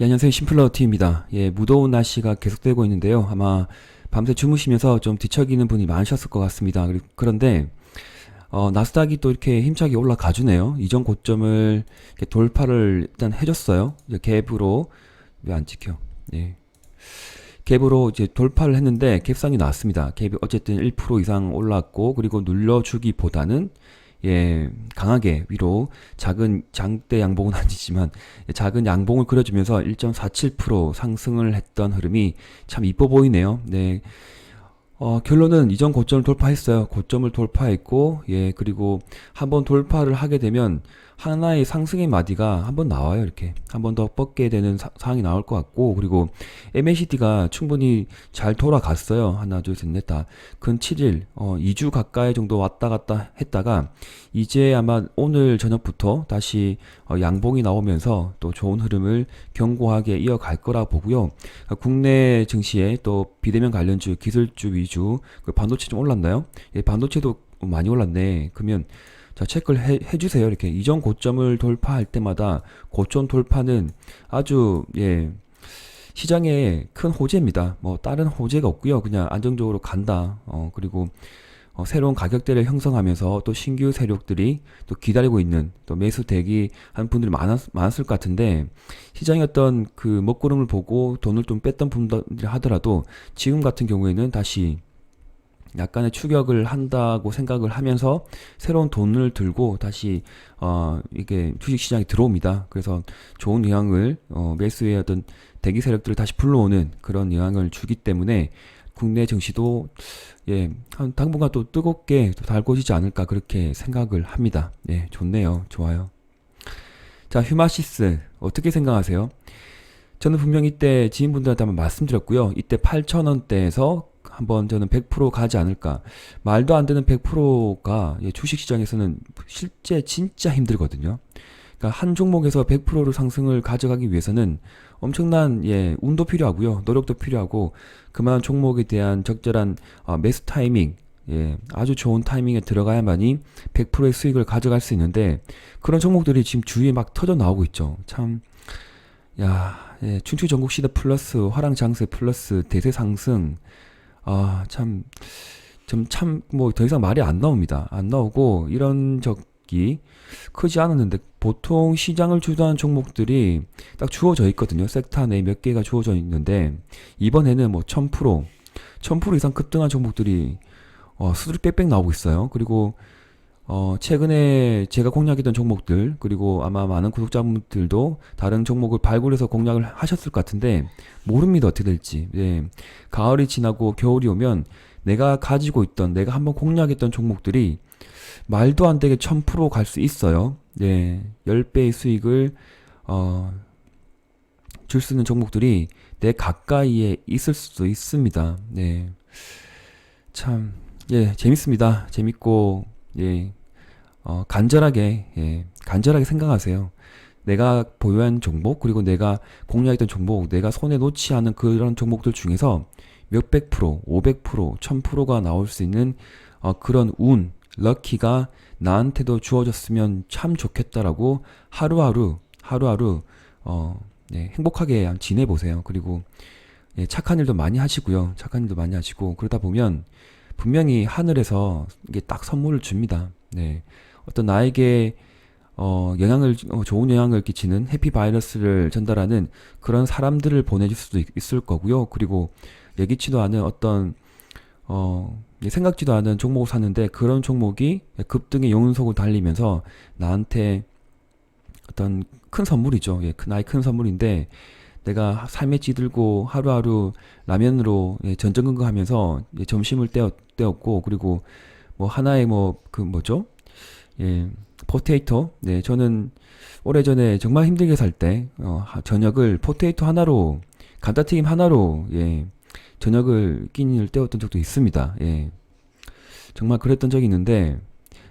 예, 안녕하세요. 심플러티입니다. 예, 무더운 날씨가 계속되고 있는데요. 아마 밤새 주무시면서 좀 뒤척이는 분이 많으셨을 것 같습니다. 그런데 어, 나스닥이 또 이렇게 힘차게 올라가 주네요. 이전 고점을 돌파를 일단 해줬어요. 갭으로 왜 안 찍혀? 예. 갭으로 이제 돌파를 했는데 갭상이 나왔습니다. 갭이 어쨌든 1% 이상 올랐고 그리고 눌러주기보다는 예 강하게 위로 작은 장대 양봉은 아니지만 작은 양봉을 그려주면서 1.47% 상승을 했던 흐름이 참 이뻐 보이네요. 네. 어, 결론은 이전 고점을 돌파했어요. 고점을 돌파했고, 예, 그리고 한번 돌파를 하게 되면 하나의 상승의 마디가 한 번 나와요. 이렇게. 한 번 더 뻗게 되는 사- 상황이 나올 것 같고, 그리고 MACD가 충분히 잘 돌아갔어요. 하나, 둘, 셋, 넷 다. 근 7일, 어, 2주 가까이 정도 왔다 갔다 했다가, 이제 아마 오늘 저녁부터 다시 어, 양봉이 나오면서 또 좋은 흐름을 견고하게 이어갈 거라 보고요. 어, 국내 증시에 또 비대면 관련주, 기술주 위주, 그 반도체 좀 올랐나요? 예, 반도체도 많이 올랐네. 그러면 자 체크를 해, 해주세요. 이렇게 이전 고점을 돌파할 때마다 고점 돌파는 아주 예 시장에 큰 호재입니다. 뭐 다른 호재가 없고요. 그냥 안정적으로 간다. 어 그리고 어, 새로운 가격대를 형성하면서 또 신규 세력들이 또 기다리고 있는 또 매수 대기 한 분들이 많았, 많았을 것 같은데 시장의 어떤 그 먹구름을 보고 돈을 좀 뺐던 분들이 하더라도 지금 같은 경우에는 다시 약간의 추격을 한다고 생각을 하면서 새로운 돈을 들고 다시 어 이게 주식 시장에 들어옵니다. 그래서 좋은 영향을 어 매수의 어떤 대기 세력들을 다시 불러오는 그런 영향을 주기 때문에 국내 증시도 예, 한 당분간 또 뜨겁게 또 달궈지지 않을까 그렇게 생각을 합니다. 예, 좋네요. 좋아요. 자, 휴마시스 어떻게 생각하세요? 저는 분명히 이때 지인분들한테 한번 말씀드렸고요. 이때 8,000원대에서 한번 저는 100% 가지 않을까. 말도 안 되는 100%가 주식 시장에서는 실제 진짜 힘들거든요. 그러니까 한 종목에서 100%로 상승을 가져가기 위해서는 엄청난 예, 운도 필요하고요. 노력도 필요하고 그만한 종목에 대한 적절한 어, 매수 타이밍 예, 아주 좋은 타이밍에 들어가야만이 100%의 수익을 가져갈 수 있는데 그런 종목들이 지금 주위에 막 터져 나오고 있죠. 참 야, 예, 춘추 전국 시대 플러스 화랑 장세 플러스 대세 상승 아, 참 좀 참 뭐 더 이상 말이 안 나옵니다. 안 나오고 이런 적이 크지 않았는데 보통 시장을 주도하는 종목들이 딱 주어져 있거든요. 섹터 내에 몇 개가 주어져 있는데 이번에는 뭐 1000%, 1000% 이상 급등한 종목들이 어, 수두리 빽빽 나오고 있어요. 그리고 어, 최근에 제가 공략했던 종목들, 그리고 아마 많은 구독자분들도 다른 종목을 발굴해서 공략을 하셨을 것 같은데, 모릅니다. 어떻게 될지. 예. 가을이 지나고 겨울이 오면 내가 가지고 있던, 내가 한번 공략했던 종목들이 말도 안 되게 1000%갈 수 있어요. 예. 10배의 수익을, 어, 줄 수 있는 종목들이 내 가까이에 있을 수도 있습니다. 네. 참, 예, 재밌습니다. 재밌고, 예, 어, 간절하게, 예, 간절하게 생각하세요. 내가 보유한 종목, 그리고 내가 공략했던 종목, 내가 손에 놓지 않은 그런 종목들 중에서 몇백 프로, 오백 프로, 천 프로가 나올 수 있는 어, 그런 운, 럭키가 나한테도 주어졌으면 참 좋겠다라고 하루하루, 하루하루, 어, 네, 행복하게 지내보세요. 그리고 예, 착한 일도 많이 하시고요. 착한 일도 많이 하시고 그러다 보면 분명히 하늘에서 이게 딱 선물을 줍니다. 네. 어떤 나에게 어, 영향을 어, 좋은 영향을 끼치는 해피 바이러스를 전달하는 그런 사람들을 보내줄 수도 있, 있을 거고요. 그리고 예기치도 않은 어떤 어, 예, 생각지도 않은 종목을 샀는데 그런 종목이 급등의 용운석을 달리면서 나한테 어떤 큰 선물이죠. 예, 그 나의 큰 선물인데 내가 삶에 찌들고 하루하루 라면으로 예, 전전긍긍하면서 예, 점심을 때웠, 때웠고 그리고 뭐 하나의 뭐 그 뭐죠? 예, 포테이토. 네, 저는 오래전에 정말 힘들게 살때 어, 하- 저녁을 포테이토 하나로 감자튀김 하나로 예, 저녁을 끼니를 때웠던 적도 있습니다. 예. 정말 그랬던 적이 있는데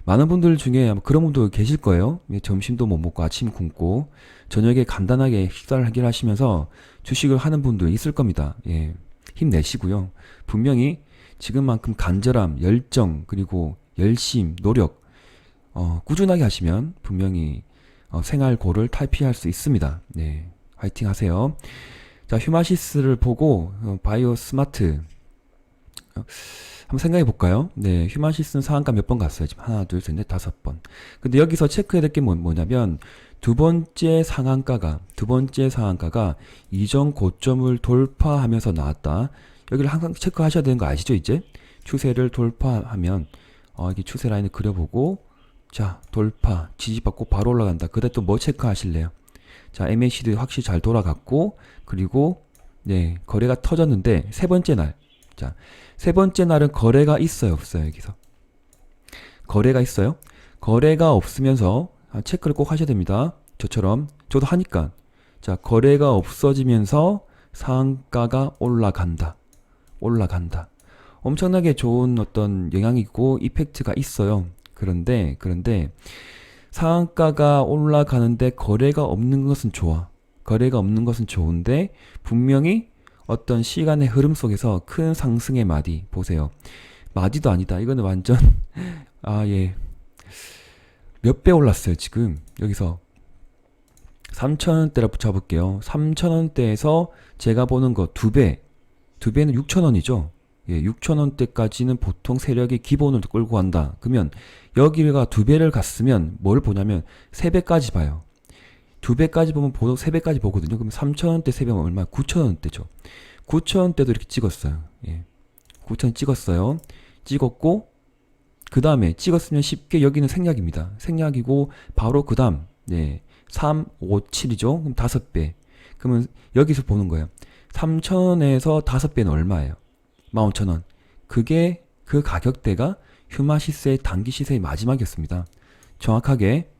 많은 분들 중에 아마 그런 분도 계실 거예요. 예, 점심도 못 먹고 아침 굶고 저녁에 간단하게 식사를 해결하시면서 주식을 하는 분도 있을 겁니다. 예. 힘내시고요. 분명히 지금만큼 간절함, 열정, 그리고 열심, 노력, 어, 꾸준하게 하시면 분명히 어, 생활고를 탈피할 수 있습니다. 네. 화이팅 하세요. 자, 휴마시스를 보고 어, 바이오 스마트 어, 한번 생각해 볼까요? 네, 휴마시스는 상한가 몇 번 갔어요? 지금 하나, 둘, 셋, 넷, 다섯 번. 근데 여기서 체크해야 될게 뭐, 뭐냐면 두 번째 상한가가 두 번째 상한가가 이전 고점을 돌파하면서 나왔다. 여기를 항상 체크하셔야 되는 거 아시죠? 이제 추세를 돌파하면 어, 이게 추세 라인을 그려보고 자 돌파 지지받고 바로 올라간다. 그때 또 뭐 체크하실래요? 자 MACD 확실히 잘 돌아갔고 그리고 네 거래가 터졌는데 세 번째 날. 자 세 번째 날은 거래가 있어요 없어요 여기서 거래가 있어요. 거래가 없으면서 아, 체크를 꼭 하셔야 됩니다. 저처럼 저도 하니까 자 거래가 없어지면서 상가가 올라간다. 올라간다. 엄청나게 좋은 어떤 영향이 있고 이펙트가 있어요. 그런데 그런데 상한가가 올라가는데 거래가 없는 것은 좋아. 거래가 없는 것은 좋은데 분명히 어떤 시간의 흐름 속에서 큰 상승의 마디 보세요. 마디도 아니다. 이거는 완전 아 예. 몇 배 올랐어요, 지금. 여기서 3,000원대라 붙여볼게요. 3,000원대에서 제가 보는 거 두 배. 두 배는 6,000원이죠. 예, 6,000원대까지는 보통 세력이 기본을 끌고 간다. 그러면 여기가 두 배를 갔으면 뭘 보냐면 세 배까지 봐요. 두 배까지 보면 보통 세 배까지 보거든요. 그러면 3,000원대 세 배면 얼마? 9,000원대죠. 9,000원대도 이렇게 찍었어요. 예. 9,000원 찍었어요. 찍었고 그 다음에 찍었으면 쉽게 여기는 생략입니다. 생략이고 바로 그 다음 네, 3, 5, 7이죠. 그럼 다섯 배. 그러면 여기서 보는 거예요. 3,000원에서 다섯 배는 얼마예요? 15,000원. 그게 그 가격대가 휴마시스의 단기 시세의 마지막이었습니다. 정확하게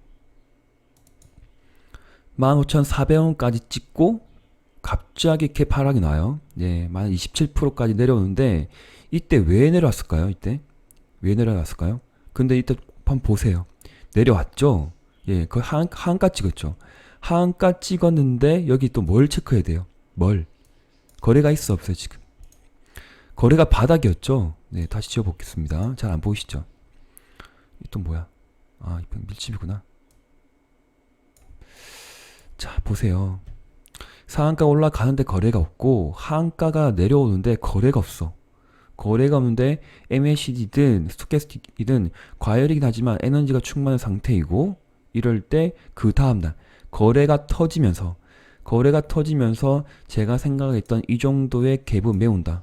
15,400원까지 찍고 갑자기 이렇게 하락이 나요. 네, 만 27%까지 내려오는데 이때 왜 내려왔을까요? 이때 왜 내려왔을까요? 근데 이때 한번 보세요. 내려왔죠. 예, 그 한, 한가 찍었죠. 한가 찍었는데 여기 또 뭘 체크해야 돼요? 뭘? 거래가 있어 없어요 지금? 거래가 바닥이었죠. 네, 다시 지워보겠습니다. 잘 안 보이시죠? 이또 뭐야? 아, 밀집이구나. 자, 보세요. 상한가 올라가는데 거래가 없고 하한가가 내려오는데 거래가 없어. 거래가 없는데 MACD든 스토캐스틱이든 과열이긴 하지만 에너지가 충만한 상태이고 이럴 때 그 다음날 거래가 터지면서 거래가 터지면서 제가 생각했던 이 정도의 갭은 메운다.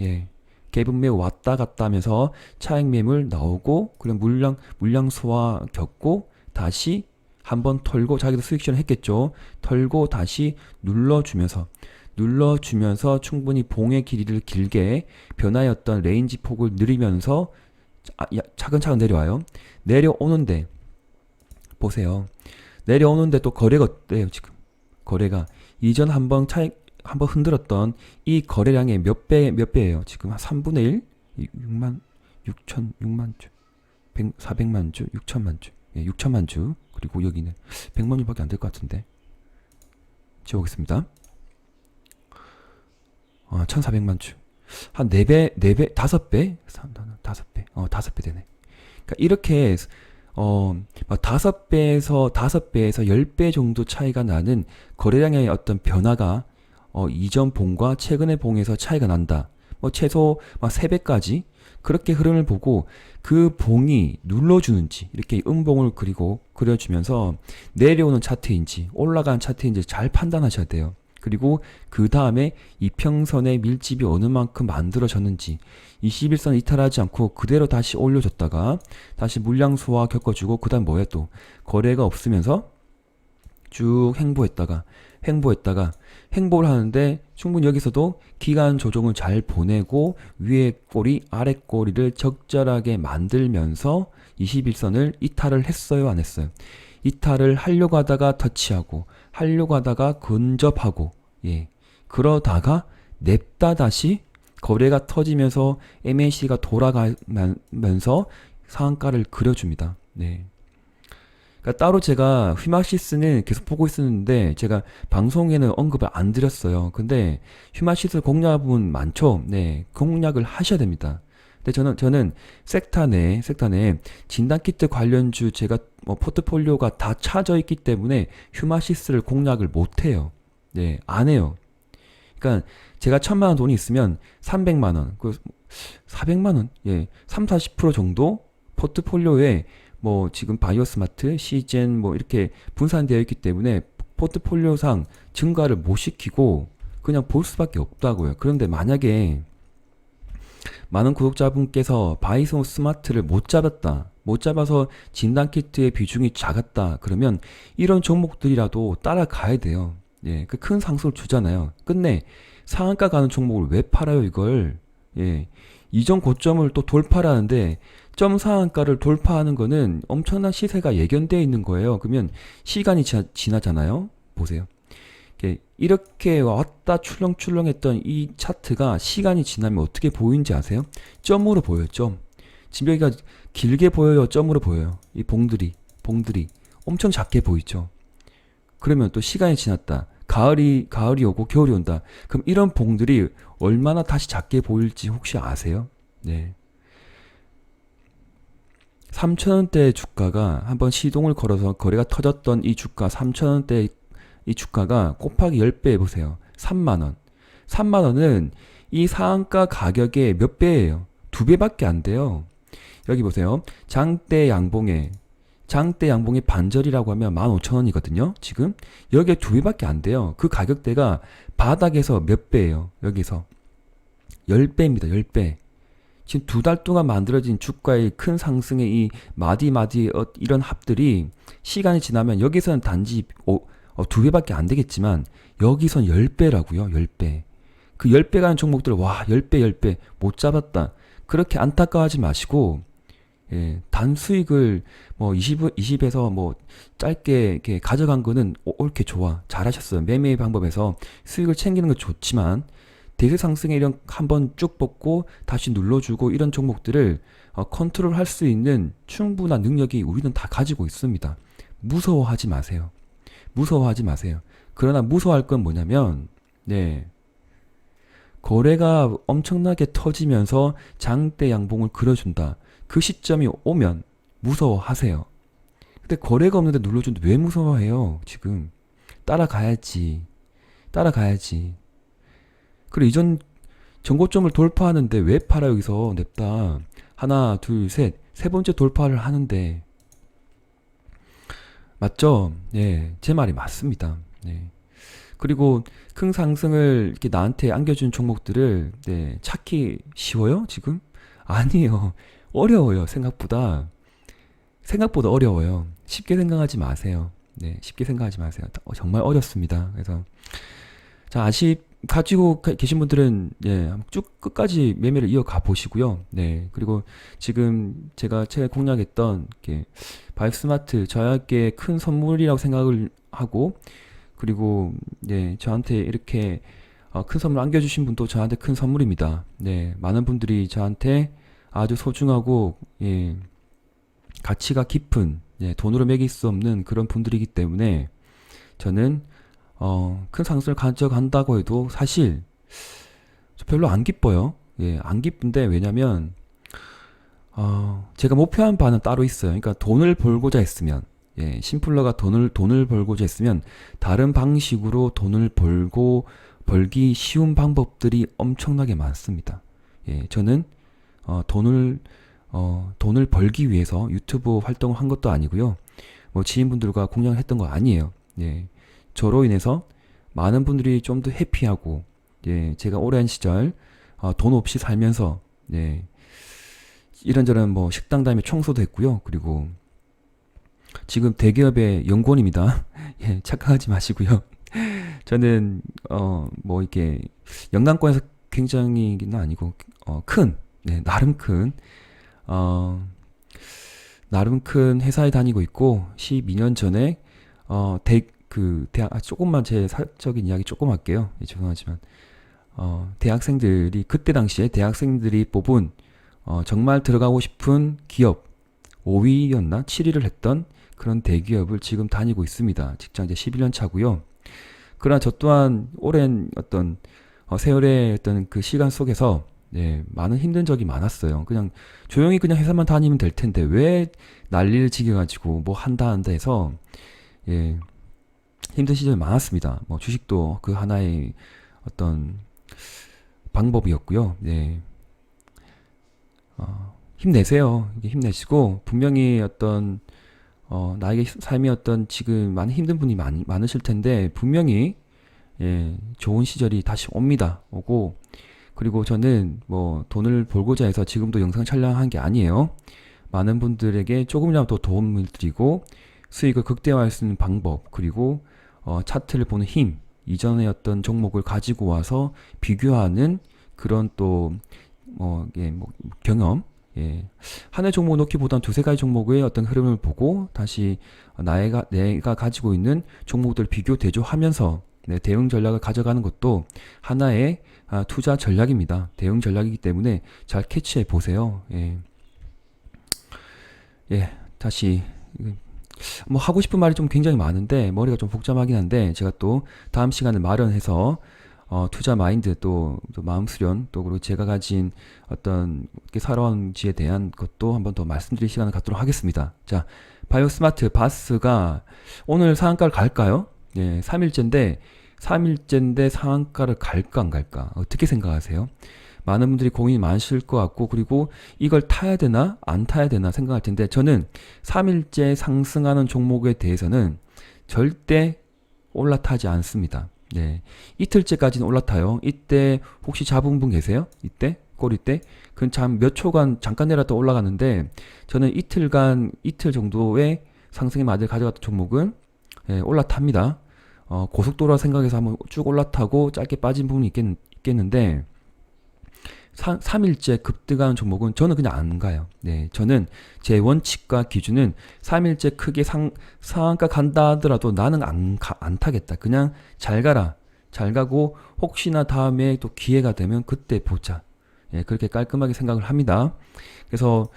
예. 갭은 매우 왔다 갔다 하면서 차익 매물 나오고 그리고 물량 물량 소화 겪고 다시 한번 털고 자기도 실현 했겠죠. 털고 다시 눌러주면서 눌러주면서 충분히 봉의 길이를 길게 변화였던 레인지 폭을 늘리면서 아, 야, 차근차근 내려와요. 내려오는데 보세요. 내려오는데 또 거래가 어때요 지금? 거래가 이전 한번 차익 한번 흔들었던 이 거래량의 몇 배, 몇 배예요? 지금 한 3분의 1? 6만, 6천, 6만 주, 100, 400만 주, 6천만 주, 예, 6천만 주. 그리고 여기는 100만 주밖에 안 될 것 같은데. 지워보겠습니다. 어, 1400만 주. 한 4배, 4배, 5배? 5배? 어, 5배 되네. 그러니까 이렇게 어, 막 다섯 배에서 다섯 배에서 열배 정도 차이가 나는 거래량의 어떤 변화가 어, 이전 봉과 최근의 봉에서 차이가 난다. 뭐 최소 막세 배까지 그렇게 흐름을 보고 그 봉이 눌러주는지 이렇게 음봉을 그리고 그려주면서 내려오는 차트인지 올라가는 차트인지 잘 판단하셔야 돼요. 그리고 그 다음에 이평선의 밀집이 어느 만큼 만들어졌는지 21선 이탈하지 않고 그대로 다시 올려줬다가 다시 물량 소화 겪어주고 그 다음 뭐야 또 거래가 없으면서 쭉 행보했다가 행보했다가 행보를 하는데 충분히 여기서도 기간 조정을 잘 보내고 위에 꼬리 아래 꼬리를 적절하게 만들면서 21선을 이탈을 했어요 안 했어요 이탈을 하려고 하다가 터치하고 하려고 하다가 근접하고 예 그러다가 냅다 다시 거래가 터지면서 MAC가 돌아가면서 상한가를 그려줍니다. 네. 그러니까 따로 제가 휴마시스는 계속 보고 있었는데 제가 방송에는 언급을 안 드렸어요. 근데 휴마시스 공략은 많죠. 네, 공략을 하셔야 됩니다. 근데 저는 저는 섹타 내 섹타 내 진단 키트 관련주 제가 뭐 포트폴리오가 다 차져 있기 때문에 휴마시스를 공략을 못 해요. 네, 안 해요. 그러니까 제가 천만 원 돈이 있으면 300만 원, 그 400만 원, 예, 3, 40% 정도 포트폴리오에 뭐 지금 바이오스마트, 시젠 뭐 이렇게 분산되어 있기 때문에 포트폴리오상 증가를 못 시키고 그냥 볼 수밖에 없다고요. 그런데 만약에 많은 구독자분께서 바이소 스마트를 못 잡았다. 못 잡아서 진단키트의 비중이 작았다. 그러면 이런 종목들이라도 따라가야 돼요. 예, 그 큰 상승을 주잖아요. 끝내 상한가 가는 종목을 왜 팔아요, 이걸? 예, 이전 고점을 또 돌파하는데 점 상한가를 돌파하는 거는 엄청난 시세가 예견되어 있는 거예요. 그러면 시간이 지, 지나 잖아요. 보세요. 이렇게 왔다 출렁출렁 했던 이 차트가 시간이 지나면 어떻게 보이는지 아세요? 점으로 보여요, 점. 지금 여기가 길게 보여요, 점으로 보여요. 이 봉들이, 봉들이 엄청 작게 보이죠. 그러면 또 시간이 지났다. 가을이 가을이 오고 겨울이 온다. 그럼 이런 봉들이 얼마나 다시 작게 보일지 혹시 아세요? 네. 3천원대 주가가 한번 시동을 걸어서 거래가 터졌던 이 주가 3천원대 이 주가가 곱하기 10배 해보세요. 3만원. 3만원은 이 상한가 가격의 몇 배예요? 두 배밖에 안 돼요. 여기 보세요. 장대 양봉에 장대 양봉의 반절이라고 하면 15,000원이거든요. 지금 여기에 두 배밖에 안 돼요. 그 가격대가 바닥에서 몇 배예요? 여기서 10배입니다. 10배. 지금 두 달 동안 만들어진 주가의 큰 상승의 이 마디마디 어, 이런 합들이 시간이 지나면 여기서는 단지 어, 어, 두 배밖에 안 되겠지만 여기선 10배라고요. 10배. 그 10배 가는 종목들 와 10배 10배 못 잡았다. 그렇게 안타까워하지 마시고 예, 단 수익을 뭐 20, 20에서 뭐 짧게 이렇게 가져간 거는 오, 옳게 좋아. 잘하셨어요. 매매 방법에서 수익을 챙기는 건 좋지만 대세 상승에 이런 한번 쭉 뽑고 다시 눌러주고 이런 종목들을 어, 컨트롤 할 수 있는 충분한 능력이 우리는 다 가지고 있습니다. 무서워하지 마세요. 무서워하지 마세요. 그러나 무서워할 건 뭐냐면, 네. 거래가 엄청나게 터지면서 장대 양봉을 그려준다. 그 시점이 오면 무서워하세요. 근데 거래가 없는데 눌러주는데 왜 무서워해요? 지금. 따라가야지. 따라가야지. 그리고 이전 전고점을 돌파하는데 왜 팔아 여기서 냅다. 하나, 둘, 셋. 세 번째 돌파를 하는데. 맞죠? 예, 제 말이 맞습니다. 네. 그리고 큰 상승을 이렇게 나한테 안겨준 종목들을 네, 찾기 쉬워요? 지금? 아니에요. 어려워요. 생각보다. 생각보다 어려워요. 쉽게 생각하지 마세요. 네, 쉽게 생각하지 마세요. 어, 정말 어렵습니다. 그래서 자 아쉽 가지고 가- 계신 분들은 예, 쭉 끝까지 매매를 이어가 보시고요. 네, 그리고 지금 제가 최근에 공략했던 이렇게 바이스마트 저에게 큰 선물이라고 생각을 하고 그리고 예, 저한테 이렇게 어, 큰 선물 안겨주신 분도 저한테 큰 선물입니다. 네, 많은 분들이 저한테 아주 소중하고 예, 가치가 깊은 예, 돈으로 매길 수 없는 그런 분들이기 때문에 저는 어, 큰 상승을 가져간다고 해도 사실 저 별로 안 기뻐요. 예, 안 기쁜데 왜냐면 어, 제가 목표한 바는 따로 있어요. 그러니까 돈을 벌고자 했으면 예, 심플러가 돈을 돈을 벌고자 했으면 다른 방식으로 돈을 벌고 벌기 쉬운 방법들이 엄청나게 많습니다. 예, 저는 어, 돈을 어, 돈을 벌기 위해서 유튜브 활동을 한 것도 아니고요. 뭐 지인분들과 공략을 했던 거 아니에요. 예. 저로 인해서 많은 분들이 좀 더 해피하고 예, 제가 오랜 시절 어, 돈 없이 살면서 예, 이런저런 뭐 식당 다음에 청소도 했고요. 그리고 지금 대기업의 연구원입니다. 예, 착각하지 마시고요. 저는 어 뭐 이게 영남권에서 굉장히는 아니고 어, 큰 네, 나름 큰 어, 나름 큰 회사에 다니고 있고 12년 전에 어, 대, 그 대학 아, 조금만 제 사적인 이야기 조금 할게요. 예, 죄송하지만 어, 대학생들이 그때 당시에 대학생들이 뽑은 어, 정말 들어가고 싶은 기업 5위였나 7위를 했던 그런 대기업을 지금 다니고 있습니다. 직장 이제 11년 차고요. 그러나 저 또한 오랜 어떤 어, 세월의 어떤 그 시간 속에서 네, 많은 힘든 적이 많았어요. 그냥 조용히 그냥 회사만 다니면 될 텐데 왜 난리를 지겨가지고 뭐 한다 한다 해서 예 힘든 시절이 많았습니다. 뭐 주식도 그 하나의 어떤 방법이었고요. 네. 어, 힘내세요. 힘내시고 분명히 어떤 어, 나에게 삶이 어떤 지금 많은 힘든 분이 많이 많으실 텐데 분명히 예, 좋은 시절이 다시 옵니다. 오고 그리고 저는 뭐 돈을 벌고자 해서 지금도 영상 촬영한 게 아니에요. 많은 분들에게 조금이라도 더 도움을 드리고 수익을 극대화할 수 있는 방법 그리고 어, 차트를 보는 힘 이전의 어떤 종목을 가지고 와서 비교하는 그런 또뭐 예, 뭐 경험 예. 하나의 종목 놓기보단 두세 가지 종목의 어떤 흐름을 보고 다시 나가 내가 가지고 있는 종목들 비교 대조하면서 네, 대응 전략을 가져가는 것도 하나의 아, 투자 전략입니다. 대응 전략이기 때문에 잘 캐치해 보세요. 예. 예, 다시 뭐 하고 싶은 말이 좀 굉장히 많은데 머리가 좀 복잡하긴 한데 제가 또 다음 시간을 마련해서 어, 투자 마인드 또, 또 마음 수련 또 그리고 제가 가진 어떤 살아온지에 대한 것도 한번 더 말씀드릴 시간을 갖도록 하겠습니다. 자, 바이오 스마트 바스가 오늘 상한가를 갈까요? 예, 3일째인데 3일째인데 상한가를 갈까 안 갈까? 어떻게 생각하세요? 많은 분들이 고민이 많으실 것 같고 그리고 이걸 타야 되나 안 타야 되나 생각할 텐데 저는 3일째 상승하는 종목에 대해서는 절대 올라타지 않습니다. 네. 이틀째까지는 올라타요. 이때 혹시 잡은 분 계세요? 이때? 꼬리 때? 그건 참 몇 초간 잠깐 내렸다 올라가는데 저는 이틀간 이틀 정도의 상승의 맛을 가져갔던 종목은 예, 올라탑니다. 어, 고속도로 생각해서 한번 쭉 올라타고 짧게 빠진 부분이 있겠, 있겠는데 3, 3일째 급등하는 종목은 저는 그냥 안 가요. 네, 저는 제 원칙과 기준은 3일째 크게 상, 상한가 간다 하더라도 나는 안, 가, 안 타겠다. 그냥 잘 가라. 잘 가고 혹시나 다음에 또 기회가 되면 그때 보자. 예, 그렇게 깔끔하게 생각을 합니다. 그래서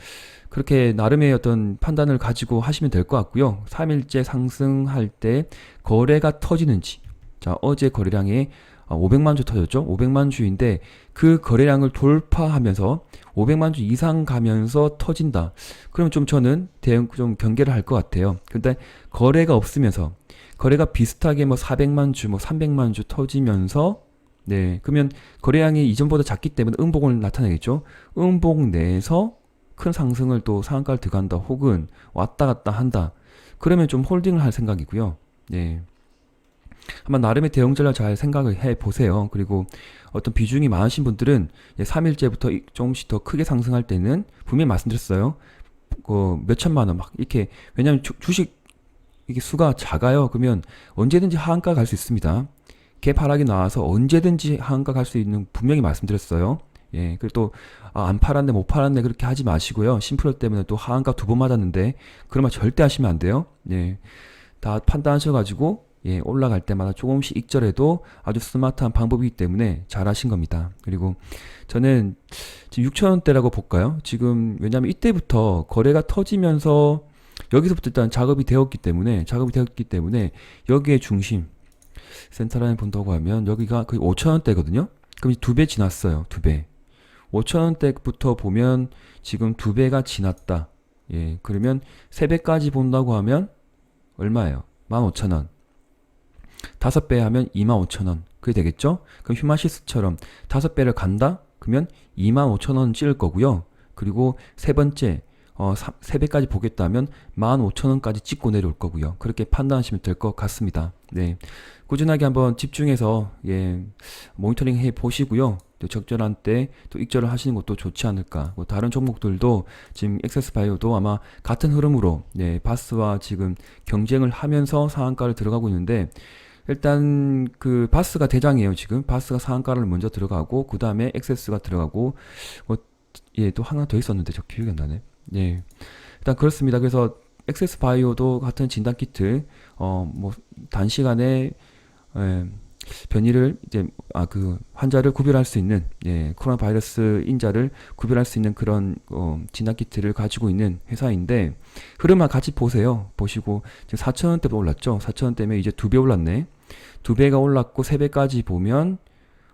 그렇게 나름의 어떤 판단을 가지고 하시면 될 것 같고요. 3일째 상승할 때 거래가 터지는지. 자, 어제 거래량이 500만 아, 주 터졌죠. 500만 주인데 그 거래량을 돌파하면서 500만 주 이상 가면서 터진다. 그럼 좀 저는 대응 좀 경계를 할 것 같아요. 근데 거래가 없으면서 거래가 비슷하게 뭐 400만 주, 뭐 300만 주 터지면서 네 그러면 거래량이 이전보다 작기 때문에 음봉을 나타내겠죠. 음봉 내에서 큰 상승을 또 상한가를 들어간다 혹은 왔다 갔다 한다. 그러면 좀 홀딩을 할 생각이고요. 네. 한번 나름의 대응 전략 잘 생각을 해 보세요. 그리고 어떤 비중이 많으신 분들은 3일째부터 조금씩 더 크게 상승할 때는 분명히 말씀드렸어요. 그 몇천만 원 막 이렇게 왜냐하면 주, 주식 이게 수가 작아요. 그러면 언제든지 하한가 갈 수 있습니다. 개파락이 나와서 언제든지 하한가 갈 수 있는 분명히 말씀드렸어요. 예, 그리고 또, 아, 안 팔았네, 못 팔았네, 그렇게 하지 마시고요. 심플 때문에 또 하한가 두 번 맞았는데, 그러면 절대 하시면 안 돼요. 예. 다 판단하셔가지고, 예, 올라갈 때마다 조금씩 익절해도 아주 스마트한 방법이기 때문에 잘 하신 겁니다. 그리고 저는 지금 6천원대라고 볼까요? 지금, 왜냐면 이때부터 거래가 터지면서 여기서부터 일단 작업이 되었기 때문에, 작업이 되었기 때문에 여기에 중심, 센터라인 본다고 하면 여기가 거의 5천원대거든요? 그럼 두 배 지났어요. 두 배. 5천원대부터 보면 지금 두 배가 지났다. 예, 그러면 세 배까지 본다고 하면 얼마예요? 15,000원. 다섯 배 하면 25,000원. 그게 되겠죠? 그럼 휴마시스처럼 다섯 배를 간다? 그러면 25,000원 찍을 거고요. 그리고 세 번째, 어, 3배까지 보겠다면 15,000원까지 찍고 내려올 거고요. 그렇게 판단하시면 될 것 같습니다. 네. 꾸준하게 한번 집중해서, 예, 모니터링 해 보시고요. 또 적절한 때 또 익절을 하시는 것도 좋지 않을까. 뭐 다른 종목들도 지금 엑세스 바이오도 아마 같은 흐름으로, 예, 바스와 지금 경쟁을 하면서 상한가를 들어가고 있는데, 일단 그 바스가 대장이에요 지금. 바스가 상한가를 먼저 들어가고 그 다음에 엑세스가 들어가고 뭐 예또 하나 더 있었는데 저 기억이 안 나네. 예. 일단 그렇습니다. 그래서 엑세스 바이오도 같은 진단 키트 어 뭐 단시간에 예, 변이를 이제 아 그 환자를 구별할 수 있는 예 코로나 바이러스 인자를 구별할 수 있는 그런 어 진단 키트를 가지고 있는 회사인데 흐름만 같이 보세요. 보시고 지금 4천 원대 올랐죠? 4천 원대면 이제 두 배 올랐네 두 배가 올랐고 세 배까지 보면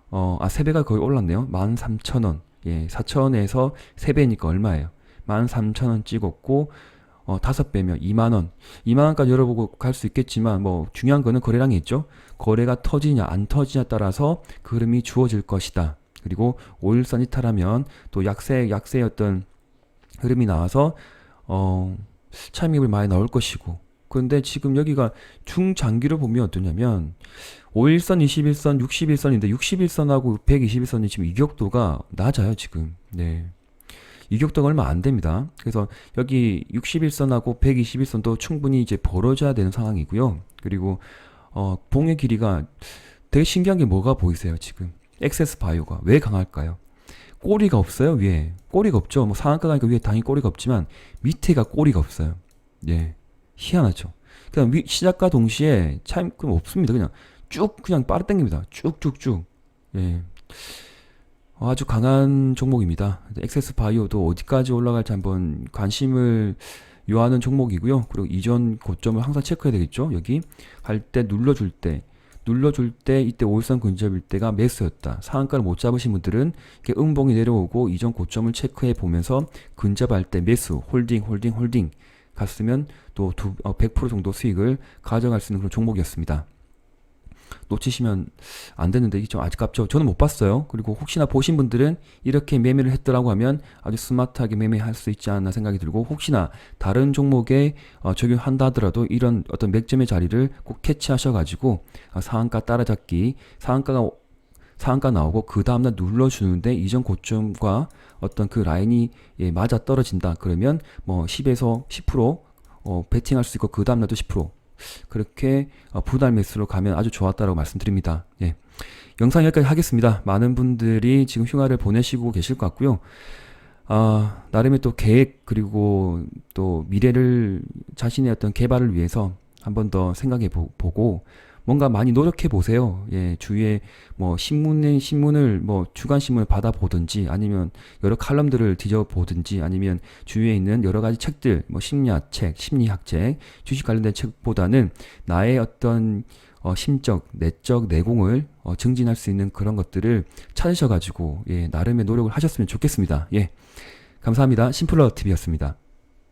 어, 아, 세 배가 거의 올랐네요. 13,000원. 예, 4,000원에서 세 배니까 얼마예요? 13,000원 찍었고 어, 다섯 배면 2만 원. 2만 원까지 열어보고 갈 수 있겠지만 뭐 중요한 거는 거래량이 있죠. 거래가 터지냐 안 터지냐에 따라서 그 흐름이 주어질 것이다. 그리고 5일선 이탈하면 또 약세 어떤 흐름이 나와서 어 차익을 많이 나올 것이고 그런데 지금 여기가 중장기로 보면 어떠냐면 5일선, 21선, 61선인데 61선하고 121선이 지금 이격도가 낮아요 지금. 네. 이격도가 얼마 안 됩니다. 그래서 여기 61선하고 121선도 충분히 이제 벌어져야 되는 상황이고요. 그리고 어 봉의 길이가 되게 신기한 게 뭐가 보이세요 지금? 엑세스 바이오가. 왜 강할까요? 꼬리가 없어요 위에. 꼬리가 없죠. 뭐 상한가 가 니까 위에 당연히 꼬리가 없지만 밑에가 꼬리가 없어요. 예 희한하죠. 그냥 위, 시작과 동시에 차임 그 없습니다. 그냥 쭉 그냥 빠르 당깁니다. 쭉쭉쭉. 예. 아주 강한 종목입니다. 엑세스 바이오도 어디까지 올라갈지 한번 관심을 요하는 종목이고요. 그리고 이전 고점을 항상 체크해야 되겠죠. 여기 할때 눌러줄 때 눌러줄 때 이때 5일선 근접일 때가 매수였다. 상한가를 못 잡으신 분들은 이렇게 음봉이 내려오고 이전 고점을 체크해 보면서 근접할 때 매수, 홀딩, 홀딩, 홀딩 갔으면 또 두, 어, 100% 정도 수익을 가져갈 수 있는 그런 종목이었습니다. 놓치시면 안 되는데 이게 좀 아직깝죠. 저는 못 봤어요. 그리고 혹시나 보신 분들은 이렇게 매매를 했더라고 하면 아주 스마트하게 매매할 수 있지 않나 생각이 들고 혹시나 다른 종목에 어, 적용한다 하더라도 이런 어떤 맥점의 자리를 꼭 캐치하셔가지고 어, 상한가 따라잡기 상한가가 상한가 나오고 그 다음날 눌러주는데 이전 고점과 어떤 그 라인이 예, 맞아 떨어진다 그러면 뭐 10에서 10% 어, 베팅할 수 있고 그 다음날도 10% 그렇게 어, 분할 매수로 가면 아주 좋았다라고 말씀드립니다. 예. 영상 여기까지 하겠습니다. 많은 분들이 지금 휴가를 보내시고 계실 것 같고요. 아, 나름의 또 계획 그리고 또 미래를 자신의 어떤 개발을 위해서 한 번 더 생각해 보, 고 뭔가 많이 노력해 보세요. 예, 주위에 뭐 신문의 신문을 뭐 주간 신문을 받아 보든지 아니면 여러 칼럼들을 뒤져 보든지 아니면 주위에 있는 여러 가지 책들 뭐 심리학 책, 심리학 책, 주식 관련된 책보다는 나의 어떤 어, 심적, 내적 내공을 어, 증진할 수 있는 그런 것들을 찾으셔가지고 예, 나름의 노력을 하셨으면 좋겠습니다. 예, 감사합니다. 심플러 TV였습니다.